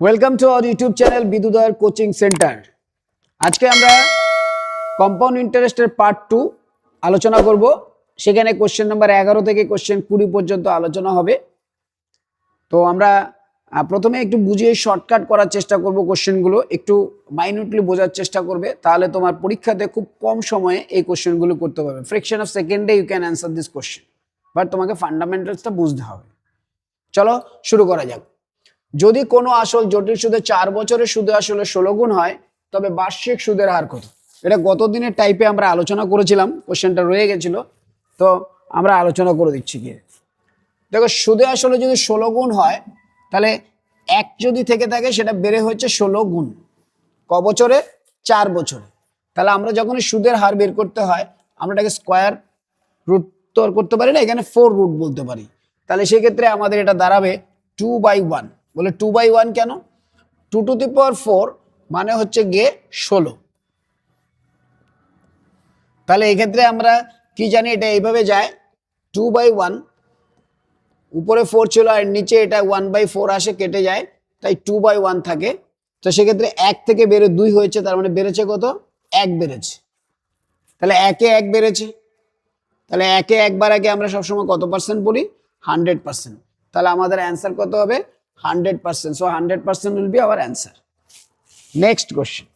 Welcome to our YouTube channel বিদুদয়ের coaching centre আজকে আমরা compound ইন্টারেস্টের পার্ট টু আলোচনা করব। সেখানে কোশ্চেন নাম্বার এগারো থেকে কোশ্চেন কুড়ি পর্যন্ত আলোচনা হবে। তো আমরা প্রথমে একটু বুঝিয়ে শর্টকাট করার চেষ্টা করব কোশ্চেনগুলো একটু মাইনিউটলি বোঝার চেষ্টা করবে। তাহলে তোমার পরীক্ষাতে খুব কম সময়ে এই কোশ্চেনগুলো করতে পারবে। ফ্রিকশন অফ সেকেন্ডে you can answer this question but তোমাকে ফান্ডামেন্টালসটা বুঝতে হবে। চলো শুরু করা যাক। যদি কোনো আসল জটিল সুদে চার বছরের সুদে আসলে ষোলো গুণ হয়, তবে বার্ষিক সুদের হার কত? এটা গত দিনের টাইপে আমরা আলোচনা করেছিলাম, কোশ্চেনটা রয়ে গেছিল। তো আমরা আলোচনা করে দিচ্ছি গিয়ে। দেখো, সুদে আসলে যদি ষোলো গুণ হয়, তাহলে এক যদি থেকে থাকে, সেটা বেড়ে হচ্ছে ষোলো গুণ। ক বছরে? চার বছরে। তাহলে আমরা যখন সুদের হার বের করতে হয়, আমরা এটাকে স্কোয়ার রুট তো করতে পারি না, এখানে ফোর রুট বলতে পারি। তাহলে সেক্ষেত্রে আমাদের এটা দাঁড়াবে টু বাই ওয়ান বলে টু বাই ওয়ান কেন? Two to the power four মানে হচ্ছে গিয়ে ষোলো। তাহলে এক্ষেত্রে আমরা কি জানি এটা এইভাবে যায়? টু বাই ওয়ান উপরে ফোর ছিল আর নিচে এটা ওয়ান বাই ফোর আসে, কেটে যায়, তাই টু বাই ওয়ান থাকে। তো সেক্ষেত্রে এক থেকে বেড়ে দুই হয়েছে, তার মানে বেড়েছে কত? এক বেড়েছে। তাহলে একে এক বেড়েছে। তাহলে একে একবার আগে আমরা সবসময় কত পার্সেন্ট বলি? হান্ড্রেড পার্সেন্ট তাহলে আমাদের অ্যান্সার কত হবে? Hundred percent so hundred percent will be our answer next question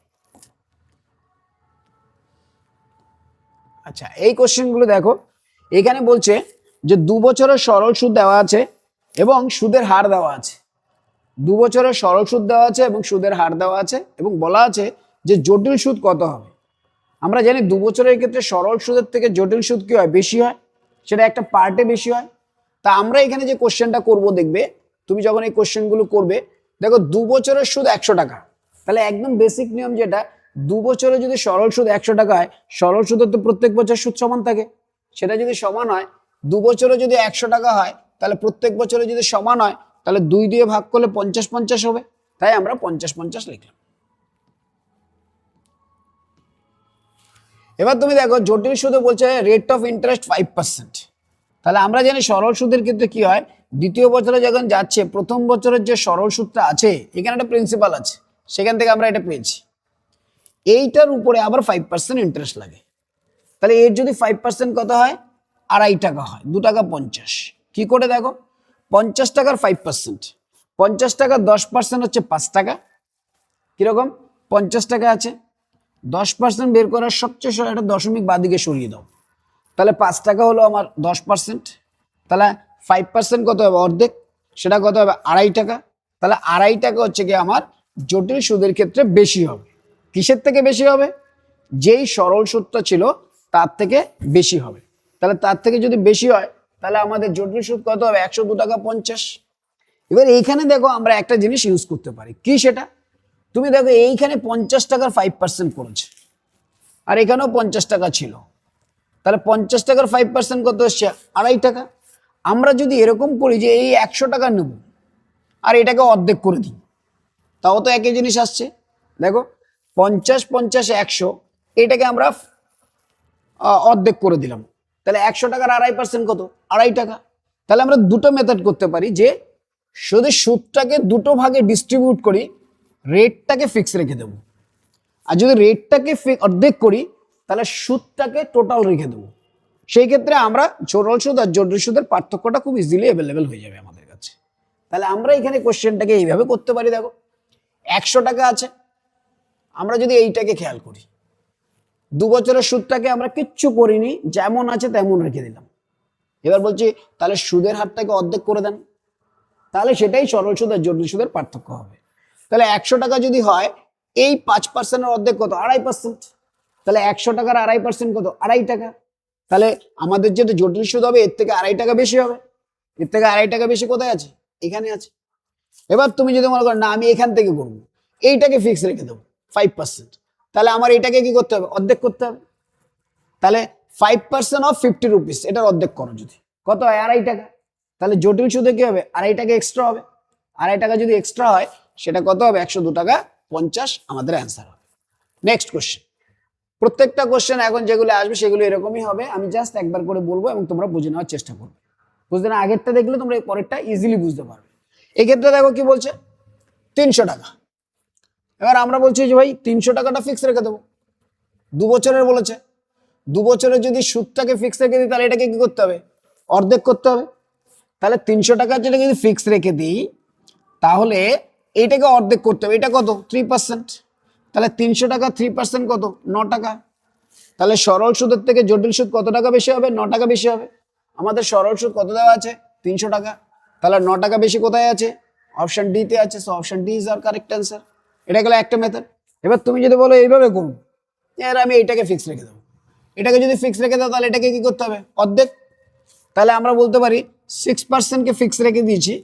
আচ্ছা এই কোশ্চেনগুলো দেখো। এখানে বলছে যে, দু বছরের সরল সুদ দেওয়া আছে এবং সুদের হার দেওয়া আছে। দু বছরের সরল সুদ দেওয়া আছে এবং সুদের হার দেওয়া আছে এবং বলা আছে যে, জটিল সুদ কত হবে? আমরা জানি দু বছরের ক্ষেত্রে সরল সুদের থেকে জটিল সুদ কি হয়? বেশি হয়। সেটা একটা পার্টে বেশি হয়। তা আমরা এখানে যে কোশ্চেনটা করব দেখবে তুমি যখন এই কোশ্চেনগুলো করবে, দেখো দু বছরের সুদ একশো টাকা। তাহলে একদম বেসিক নিয়ম যেটা, দু বছরে যদি সরল সুদ একশো টাকা হয়, সরল সুদের তো প্রত্যেক বছর সুদ সমান থাকে। সেটা যদি সমান হয়, দু বছরে যদি একশো টাকা হয়, তাহলে প্রত্যেক বছরে যদি সমান হয়, তাহলে দুই দিয়ে ভাগ করলে পঞ্চাশ পঞ্চাশ হবে। তাই আমরা পঞ্চাশ পঞ্চাশ লিখলাম। এবার তুমি দেখো, জটিল সুদে বলছে rate of interest five percent তাহলে আমরা জানি সরল সুদের ক্ষেত্রে কি হয়? দ্বিতীয় বছরে যখন যাচ্ছে, প্রথম বছরের যে সরল সুদটা আছে, এখানে একটা প্রিন্সিপাল আছে। সেখান থেকে আমরা এটা পেয়েছি। এইটার উপরে আবার ফাইভ পার্সেন্ট ইন্টারেস্ট লাগে। তাহলে এর যদি ফাইভ পার্সেন্ট কত হয়? আড়াই টাকা হয়, দু টাকা পঞ্চাশ। কি করে দেখো? পঞ্চাশ টাকার ফাইভ পার্সেন্ট পঞ্চাশ টাকার দশ পার্সেন্ট হচ্ছে পাঁচ টাকা। কীরকম? পঞ্চাশ টাকা আছে। দশ পার্সেন্ট বের করার সবচেয়ে একটা দশমিক বাদিকে সরিয়ে দাও। তাহলে পাঁচ টাকা হলো আমার দশ পার্সেন্ট তাহলে ফাইভ পার্সেন্ট কত হবে অর্ধেক? সেটা কত হবে? আড়াই টাকা। তাহলে আড়াই টাকা হচ্ছে কি আমার জটিল সুদের ক্ষেত্রে বেশি হবে। কিসের থেকে বেশি হবে? যেই সরল সুদটা ছিল তার থেকে বেশি হবে। তাহলে তার থেকে যদি বেশি হয়, তাহলে আমাদের জটিল সুদ কত হবে? একশো দু টাকা পঞ্চাশ। এবার এইখানে দেখো আমরা একটা জিনিস ইউজ করতে পারি। কি সেটা? তুমি দেখো এইখানে পঞ্চাশ টাকার ফাইভ পার্সেন্ট করেছে। আর এখানেও পঞ্চাশ টাকা ছিল। তাহলে পঞ্চাশ টাকার ফাইভ পার্সেন্ট কত হচ্ছে? আড়াই টাকা। আমরা যদি এরকম করি যে এই একশো টাকা নেব, আর এটাকে অর্ধেক করে দিই, তাও তো একই জিনিস আসছে। দেখো, পঞ্চাশ পঞ্চাশ একশো, এটাকে আমরা অর্ধেক করে দিলাম। তাহলে একশো টাকার আড়াই পার্সেন্ট কত? আড়াই টাকা। তাহলে আমরা দুটো মেথড করতে পারি যে যদি সুদটাকে দুটো ভাগে ডিস্ট্রিবিউট করি রেটটাকে ফিক্স রেখে দেবো। আর যদি রেটটাকে অর্ধেক করি তাহলে সুদটাকে টোটাল রেখে দেবো। সেই ক্ষেত্রে আমরা সরল সুদ আর জটিল সুদের পার্থক্যটা খুব ইজিলি অ্যাভেলেবেল হয়ে যাবে আমাদের কাছে। তাহলে আমরা এখানে কোশ্চেনটাকে এইভাবে করতে পারি, দেখো। একশো টাকা আছে। আমরা যদি এইটাকে খেয়াল করি, দু বছরের সুদটাকে আমরা কিচ্ছু করিনি, যেমন আছে তেমন রেখে দিলাম। এবার বলছি, তাহলে সুদের হারটাকে অর্ধেক করে দেন। তাহলে সেটাই সরল সুদ আর জটিল সুদের পার্থক্য হবে। তাহলে একশো টাকা যদি হয়, এই পাঁচ পার্সেন্টের অর্ধেক কত? আড়াই পার্সেন্ট তাহলে একশো টাকার আড়াই পার্সেন্ট কত? আড়াই টাকা। তাহলে আমাদের যেটা জটিল সুদ হবে, এর থেকে আড়াই টাকা বেশি হবে। এর থেকে আড়াই টাকা বেশি কোথায় আছে? এখানে আছে। এবার তুমি যদি মনে করো, না, আমি এখান থেকে করব। এইটাকে ফিক্স রেখে দেবো ফাইভ পার্সেন্ট তাহলে আমার এটাকে কি করতে হবে? অর্ধেক করতে হবে। তাহলে five percent of fifty rupees এটার অর্ধেক করো যদি। কত হয়? আড়াই টাকা। তাহলে জটিল সুদে কি হবে? আড়াই টাকা এক্সট্রা হবে। আড়াই টাকা যদি এক্সট্রা হয়, সেটা কত হবে? একশো দু টাকা পঞ্চাশ আমাদের অ্যান্সার হবে। নেক্সট কোশ্চেন প্রত্যেকটা কোশ্চেন এখন যেগুলো আসবে সেগুলো এরকমই হবে। আমি জাস্ট একবার করে বলব এবং তোমরা বুঝে নেওয়ার চেষ্টা করবে। বুঝতে না? আগেরটা দেখলে তোমরা এই পরেরটা ইজিলি বুঝতে পারবে। এক্ষেত্রে দেখো কি বলছে? তিনশো টাকা। এবার আমরা বলছি যে ভাই, তিনশো টাকাটা ফিক্স রেখে দেবো। দু বছরের বলেছে। দু বছরের যদি সুদটাকে ফিক্স রেখে দিই, তাহলে এটাকে কি করতে হবে? অর্ধেক করতে হবে। তাহলে তিনশো টাকার যেটা যদি ফিক্স রেখে দিই, তাহলে এইটাকে অর্ধেক করতে হবে। এটা কত? থ্রি পার্সেন্ট তাহলে তিনশো টাকা থ্রি পার্সেন্ট কত? ন টাকা। তাহলে সরল সুদের থেকে জটিল সুদ কত টাকা বেশি হবে? ন টাকা বেশি হবে। আমাদের সরল সুদ কত দেওয়া আছে? তিনশো টাকা। তাহলে ন টাকা বেশি কোথায় আছে? অপশন ডিতে আছে। Option D is our correct answer এটা গেলো একটা মেথড এবার তুমি যদি বলো এইভাবে করুন এর আমি এইটাকে ফিক্স রেখে দেবো। এটাকে যদি ফিক্স রেখে দাও, তাহলে এটাকে কি করতে হবে? অর্ধেক। তাহলে আমরা বলতে পারি সিক্স পার্সেন্টকে ফিক্স রেখে দিয়েছি,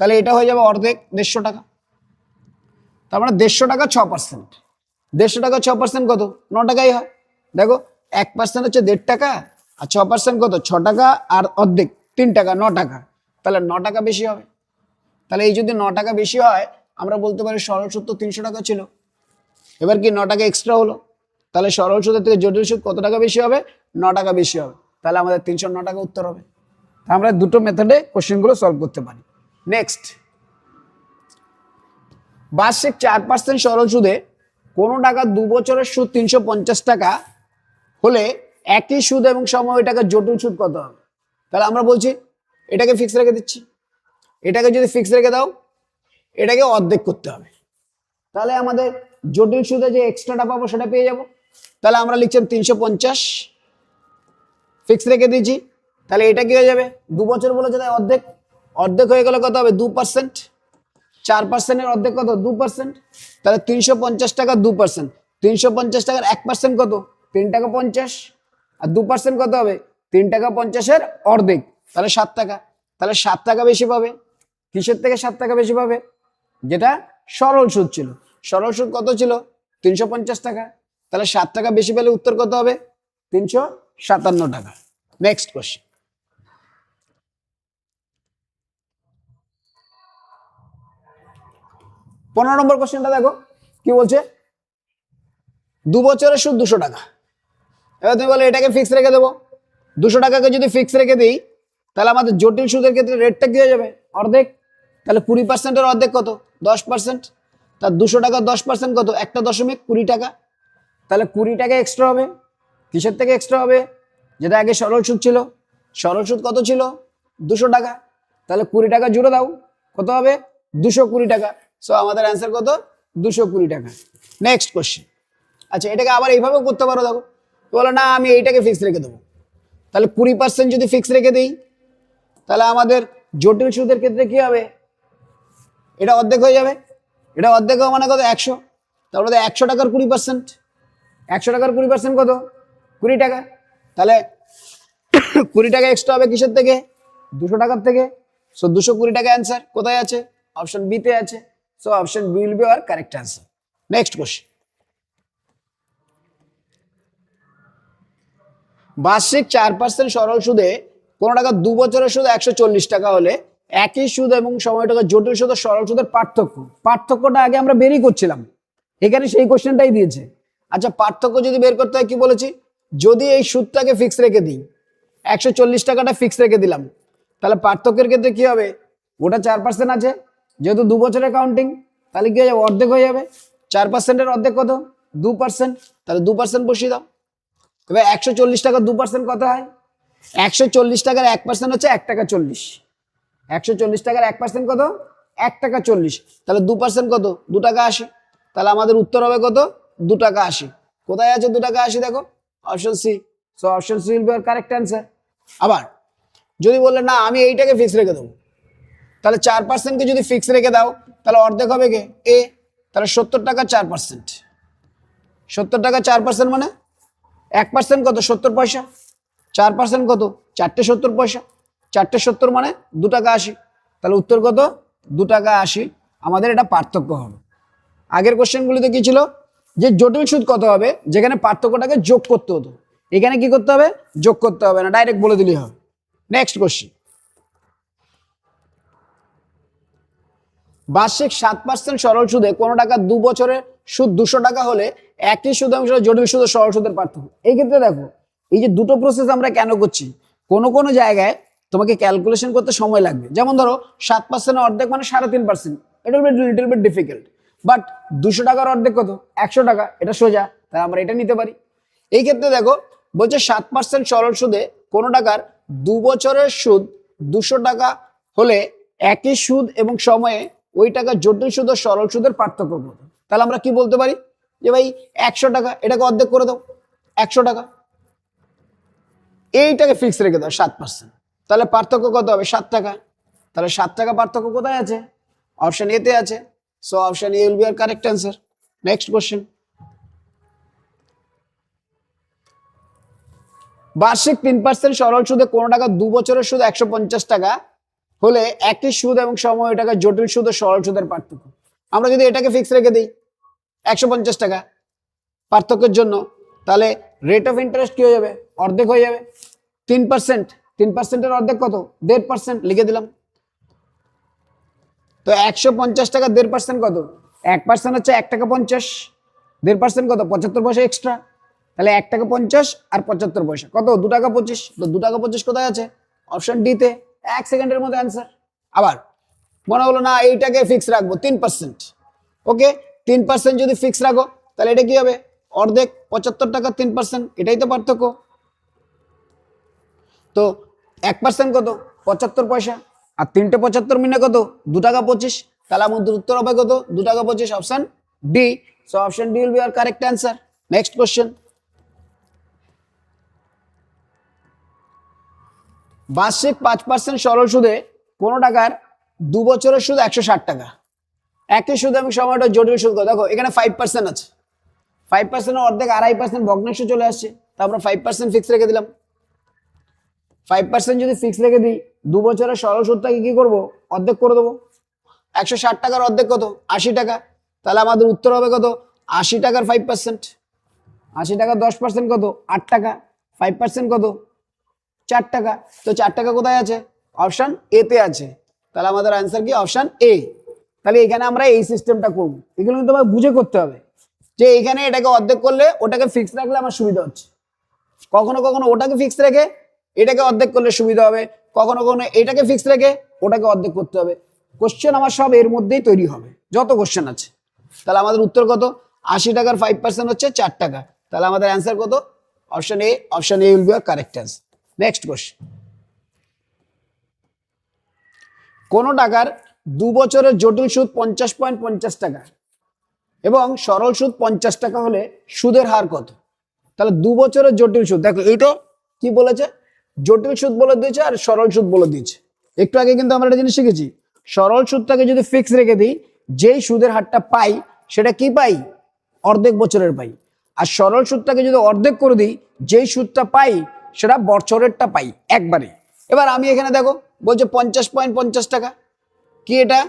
তাহলে এটা হয়ে যাবে অর্ধেক দেড়শো টাকা। তার মানে দেড়শো টাকা ছ পার্সেন্ট দেড়শো টাকা ছ পার্সেন্ট কত? ন টাকাই হয়। দেখো, এক পার্সেন্ট হচ্ছে দেড় টাকা, আর ছ পার্সেন্ট কত? ছ টাকা আর অর্ধেক, তিন টাকা, ন টাকা। তাহলে ন টাকা বেশি হবে। তাহলে এই যদি ন টাকা বেশি হয়, আমরা বলতে পারি সরল সুদ তো তিনশো টাকা ছিল। এবার কি ন টাকা এক্সট্রা হলো? তাহলে সরল সুদের থেকে জটিল সুদ কত টাকা বেশি হবে? ন টাকা বেশি হবে। তাহলে আমাদের তিনশো ন টাকা উত্তর হবে। আমরা দুটো মেথডে কোশ্চেনগুলো সলভ করতে পারি। নেক্সট বার্ষিক চার পার্সেন্ট সরল সুদে কোনো টাকা দু বছরের সুদ তিনশো পঞ্চাশ টাকা হলে একই সুদ এবং সময় ওই টাকার জটিল সুদ কত হবে? তাহলে আমরা বলছি, এটাকে ফিক্স রেখে দিচ্ছি। এটাকে যদি ফিক্স রেখে দাও, এটাকে অর্ধেক করতে হবে। তাহলে আমাদের জটিল সুদে যে এক্সট্রাটা পাবো সেটা পেয়ে যাব। তাহলে আমরা লিখছিলাম তিনশো পঞ্চাশ। ফিক্স রেখে দিয়েছি। তাহলে এটা কি হয়ে যাবে? দু বছর বলেছে তাই অর্ধেক। অর্ধেক হয়ে গেলে কত হবে? দু পার্সেন্ট চার পার্সেন্টের অর্ধেক কত? দু পার্সেন্ট তাহলে তিনশো পঞ্চাশ টাকা দু পার্সেন্ট তিনশো পঞ্চাশ টাকার এক পার্সেন্ট কত? তিন টাকা পঞ্চাশ। আর দু পার্সেন্ট কত হবে? তিন টাকা পঞ্চাশের অর্ধেক। তাহলে সাত টাকা। তাহলে সাত টাকা বেশি পাবে। কিসের থেকে সাত টাকা বেশি পাবে? যেটা সরল সুদ ছিল। সরল সুদ কত ছিল? তিনশো পঞ্চাশ টাকা। তাহলে সাত টাকা বেশি পেলে উত্তর কত হবে? তিনশো সাতান্ন টাকা। নেক্সট কোশ্চেন পনেরো নম্বর কোশ্চেনটা দেখো। কি বলছে? দু বছরের সুদ দুশো টাকা। এবার তুমি বলো, এটাকে ফিক্স রেখে দেবো। দুশো টাকাকে যদি ফিক্স রেখে দিই, তাহলে আমাদের জটিল সুদের ক্ষেত্রে রেটটা কি হয়ে যাবে? অর্ধেক। তাহলে কুড়ি পার্সেন্টের অর্ধেক কত? দশ পার্সেন্ট তার দুশো টাকা দশ পার্সেন্ট কত? একটা দশমিক কুড়ি টাকা। তাহলে কুড়ি টাকা এক্সট্রা হবে। কিসের থেকে এক্সট্রা হবে? যেটা আগে সরল সুদ ছিল। সরল সুদ কত ছিল? দুশো টাকা। তাহলে কুড়ি টাকা জুড়ে দাও। কত হবে? দুশো কুড়ি টাকা। সো আমাদের অ্যান্সার কত? দুশো কুড়ি টাকা। নেক্সট কোশ্চেন আচ্ছা এটাকে আবার এইভাবেও করতে পারো, দেখো। বলো, না, আমি এইটাকে ফিক্স রেখে দেবো। তাহলে কুড়ি পার্সেন্ট যদি ফিক্স রেখে দিই, তাহলে আমাদের জটিল সুদের ক্ষেত্রে কি হবে? এটা অর্ধেক হয়ে যাবে। এটা অর্ধেক মানে কত? একশো। তারপরে একশো টাকার কুড়ি পার্সেন্ট একশো টাকার কুড়ি পার্সেন্ট কত? কুড়ি টাকা। তাহলে কুড়ি টাকা এক্সট্রা হবে কিসের থেকে? দুশো টাকার থেকে। সো দুশো কুড়ি টাকা অ্যান্সার কোথায় আছে? অপশন বিতে আছে। So option B will be our correct answer next question বার্ষিক চার পার্সেন্ট সরল সুদে কোনো টাকা দু বছরের সুদ একশো চল্লিশ টাকা হলে একই সুদ এবং সময় টাকা জটিল সুদ সরল সুদের পার্থক্য। পার্থক্যটা আগে আমরা বেরই করছিলাম। এখানে সেই কোশ্চেনটাই দিয়েছে। আচ্ছা পার্থক্য যদি বের করতে হয় কি বলেছি? যদি এই সুদটাকে ফিক্স রেখে দিই, একশো চল্লিশ টাকাটা ফিক্স রেখে দিলাম, তাহলে পার্থক্যের ক্ষেত্রে কি হবে? ওটা চার পার্সেন্ট আছে। যেহেতু দু বছরের কাউন্টিং তাহলে কি হয়ে যাবে? অর্ধেক হয়ে যাবে। চার পার্সেন্টের অর্ধেক কত? দু পার্সেন্ট তাহলে দু পার্সেন্ট বসিয়ে দাও। এবার একশো চল্লিশ টাকা দু পার্সেন্ট কত হয়? একশো চল্লিশ টাকার এক পার্সেন্ট হচ্ছে এক টাকা চল্লিশ। একশো চল্লিশ টাকার এক পার্সেন্ট কত? এক টাকা চল্লিশ। তাহলে দু পার্সেন্ট কত? দু টাকা আশি। তাহলে আমাদের উত্তর হবে কত? দু টাকা আশি। কোথায় আছে দু টাকা আশি দেখো? Option C so option C will be correct answer আবার, যদি বললে না, আমি এইটাকে ফিক্স রেখে দেবো। তাহলে চার পার্সেন্টকে যদি ফিক্স রেখে দাও, তাহলে অর্ধেক হবে কে? এ তাহলে সত্তর টাকা চার পার্সেন্ট সত্তর টাকা চার পার্সেন্ট মানে এক পার্সেন্ট কত? সত্তর পয়সা। চার পার্সেন্ট কত? চারটে সত্তর পয়সা। চারটে সত্তর মানে দু টাকা আশি। তাহলে উত্তর কত? দু টাকা আশি। আমাদের এটা পার্থক্য হবে। আগের কোশ্চেনগুলিতে কী ছিল? যে জটিল সুদ কত হবে? যেখানে পার্থক্যটাকে যোগ করতে হতো। এখানে কি করতে হবে? যোগ করতে হবে না ডাইরেক্ট বলে দিলেই হবে। নেক্সট কোশ্চেন বার্ষিক সাত পার্সেন্ট সরল সুদে কোনো টাকা দু বছরের সুদ দুশো টাকা হলে একই সুদাংশ জটিল সুদ সরল সুদের পার্থক্য। এই ক্ষেত্রে দেখো, এই যে দুটো প্রসেস আমরা কেন করছি? কোনো কোনো জায়গায় তোমাকে ক্যালকুলেশন করতে সময় লাগবে। যেমন ধরো, সাত পার্সেন্ট অর্ধেক মানে সাড়ে তিন পার্সেন্ট এটা লিটল বিট ডিফিকাল্ট বাট দুশো টাকার অর্ধেক কত? একশো টাকা। এটা সোজা তাই আমরা এটা নিতে পারি। এই ক্ষেত্রে দেখো, বলছে সাত পার্সেন্ট সরল সুদে কোনো টাকার দু বছরের সুদ দুশো টাকা হলে একই সুদ এবং সময়ে ওই টাকা জটিল সুদ সরল সুদের পার্থক্য কত? তাহলে আমরা কি বলতে পারি? যে ভাই একশো টাকা, এটাকে অর্ধেক করে দাও, একশো টাকা। এইটাকে ফিক্স রেখে দাও, সাত পার্সেন্ট তাহলে পার্থক্য কত হবে? সাত টাকা। তাহলে সাত টাকা পার্থক্য কোথায় আছে? অপশন এতে আছে। So option A will be our correct answer next question বার্ষিক তিন পার্সেন্ট সরল সুদে কোনো টাকা দু বছরের সুদ একশো পঞ্চাশ টাকা হলে একই সুদ এবং সময় টাকা জটিল সুদ ও সরল সুদের পার্থক্য। আমরা যদি এটাকে ফিক্স রেখে দিই, একশো পঞ্চাশ টাকা পার্থক্যের জন্য, তাহলে রেট অফ ইন্টারেস্ট কি হয়ে যাবে? অর্ধেক হয়ে যাবে। তিন পার্সেন্ট তিন পার্সেন্টের অর্ধেক কত? দেড় পার্সেন্ট লিখে দিলাম। তো একশো পঞ্চাশ টাকা দেড় পার্সেন্ট কত? এক পার্সেন্ট হচ্ছে এক টাকা পঞ্চাশ। দেড় পার্সেন্ট কত? পঁচাত্তর পয়সা এক্সট্রা তাহলে এক টাকা পঞ্চাশ আর পঁচাত্তর পয়সা। কত? দু টাকা পঁচিশ। তো দু টাকা পঁচিশ কোথায় আছে? অপশন ডিতে এক সেকেন্ডের মধ্যে অ্যান্সার আবার, মনে হলো না, এইটাকে ফিক্স রাখব, তিন পার্সেন্ট ওকে তিন পার্সেন্ট যদি ফিক্স রাখো, তাহলে এটা কি হবে? অর্ধেক পঁচাত্তর টাকা তিন পার্সেন্ট এটাই তো পার্থক্য। তো এক পার্সেন্ট কত? পঁচাত্তর পয়সা। আর তিনটে পঁচাত্তর মিনে কত? দু টাকা পঁচিশ। তাহলে আমাদের উত্তর হবে কত? দু টাকা পঁচিশ option D so option D will be our correct answer next question বার্ষিক পাঁচ পার্সেন্ট সরল সুদে কোনো টাকার দু বছরের সুদ একশো ষাট টাকা। একই সুদ আমি সময়টা জটিল সুদ? দেখো, এখানে ফাইভ পার্সেন্ট আছে। ফাইভ পার্সেন্টের অর্ধেক আড়াই পার্সেন্ট ভগ্নাংশ চলে আসছে। তারপরে ফাইভ পার্সেন্ট ফিক্স রেখে দিলাম। ফাইভ পার্সেন্ট যদি ফিক্স রেখে দিই, দু বছরের সরল সুদটাকে কি করব? অর্ধেক করে দেবো। একশো ষাট টাকার অর্ধেক কত? আশি টাকা। তাহলে আমাদের উত্তর হবে কত? আশি টাকার ফাইভ পার্সেন্ট আশি টাকার দশ পার্সেন্ট কত? আট টাকা। ফাইভ পার্সেন্ট কত? চার টাকা। তো চার টাকা কোথায় আছে? অপশন এতে আছে। তাহলে আমাদের অ্যান্সার কি? অপশন এ তাহলে এখানে আমরা এই সিস্টেমটা করব। এগুলো কিন্তু তোমায় বুঝে করতে হবে। যে এখানে এটাকে অর্ধেক করলে ওটাকে ফিক্স রাখলে আমার সুবিধা হচ্ছে। কখনো কখনো ওটাকে ফিক্স রেখে এটাকে অর্ধেক করলে সুবিধা হবে। কখনো কখনো এটাকে ফিক্স রেখে ওটাকে অর্ধেক করতে হবে। কোশ্চেন আমার সব এর মধ্যেই তৈরি হবে। যত কোশ্চেন আছে। তাহলে আমাদের উত্তর কত? আশি টাকার ফাইভ পার্সেন্ট হচ্ছে চার টাকা। তাহলে আমাদের অ্যান্সার কত? Option A option A will be our correct answer next question কোনো টাকার দু বছরের জটিল সুদ পঞ্চাশ পয়েন্ট পঞ্চাশ টাকা এবং সরল সুদ পঞ্চাশ টাকা হলে সুদের হার কত? তাহলে দু বছরের জটিল সুদ, দেখো এইটা কি বলেছে? জটিল সুদ বলে দিয়েছে আর সরল সুদ বলে দিয়েছে। একটু আগে কিন্তু আমরা একটা জিনিস শিখেছি, সরল সুদটাকে যদি ফিক্স রেখে দিই, যেই সুদের হারটা পাই, সেটা কি পাই? অর্ধেক বছরের পাই। আর সরল সুদটাকে যদি অর্ধেক করে দিই, যেই সুদটা পাই সেটা বছরেরটা পাই, একবারে। এবার আমি এখানে দেখো, বলছে পঞ্চাশ পয়েন্ট পঞ্চাশ টাকা। কি এটা?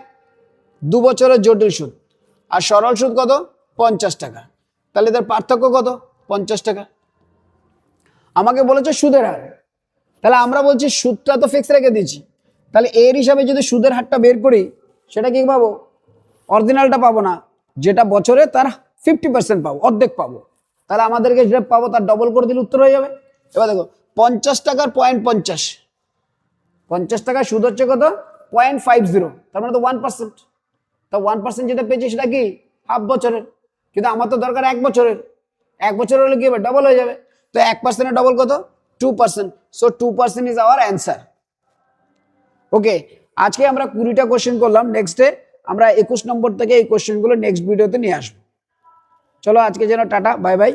দু বছরের জটিল সুদ। আর সরল সুদ কত? পঞ্চাশ টাকা। তাহলে এদের পার্থক্য কত? পঞ্চাশ টাকা। আমাকে বলেছে সুদের হার। তাহলে আমরা বলছি সুদটা তো ফিক্স রেখে দিয়েছি। তাহলে এর হিসাবে যদি সুদের হারটা বের করি, সেটা কি পাবো? অরিজিনালটা পাবো না। যেটা বছরে তার ফিফটি পার্সেন্ট পাবো, অর্ধেক পাবো। তাহলে আমাদেরকে যেটা পাবো তার ডবল করে দিলে উত্তর হয়ে যাবে। এবার দেখো, পঞ্চাশ টাকার পয়েন্ট পঞ্চাশ। পঞ্চাশ টাকার সুদ হচ্ছে কত? পয়েন্ট ফাইভ জিরো তার মানে তো ওয়ান পার্সেন্ট তা ওয়ান পার্সেন্ট যেটা পেয়েছি সেটা কি? হাফ বছরের। কিন্তু আমার তো দরকার এক বছরের। এক বছরের হলে কি হবে? ডবল হয়ে যাবে। তো এক পার্সেন্টের ডবল কত? Two percent so two percent is our answer okay আজকে আমরা কুড়িটা কোশ্চেন করলাম। নেক্সট আমরা একুশ নম্বর থেকে এই কোশ্চেনগুলো নেক্সট ভিডিওতে নিয়ে আসব। চলো আজকে যেন টাটা বাই বাই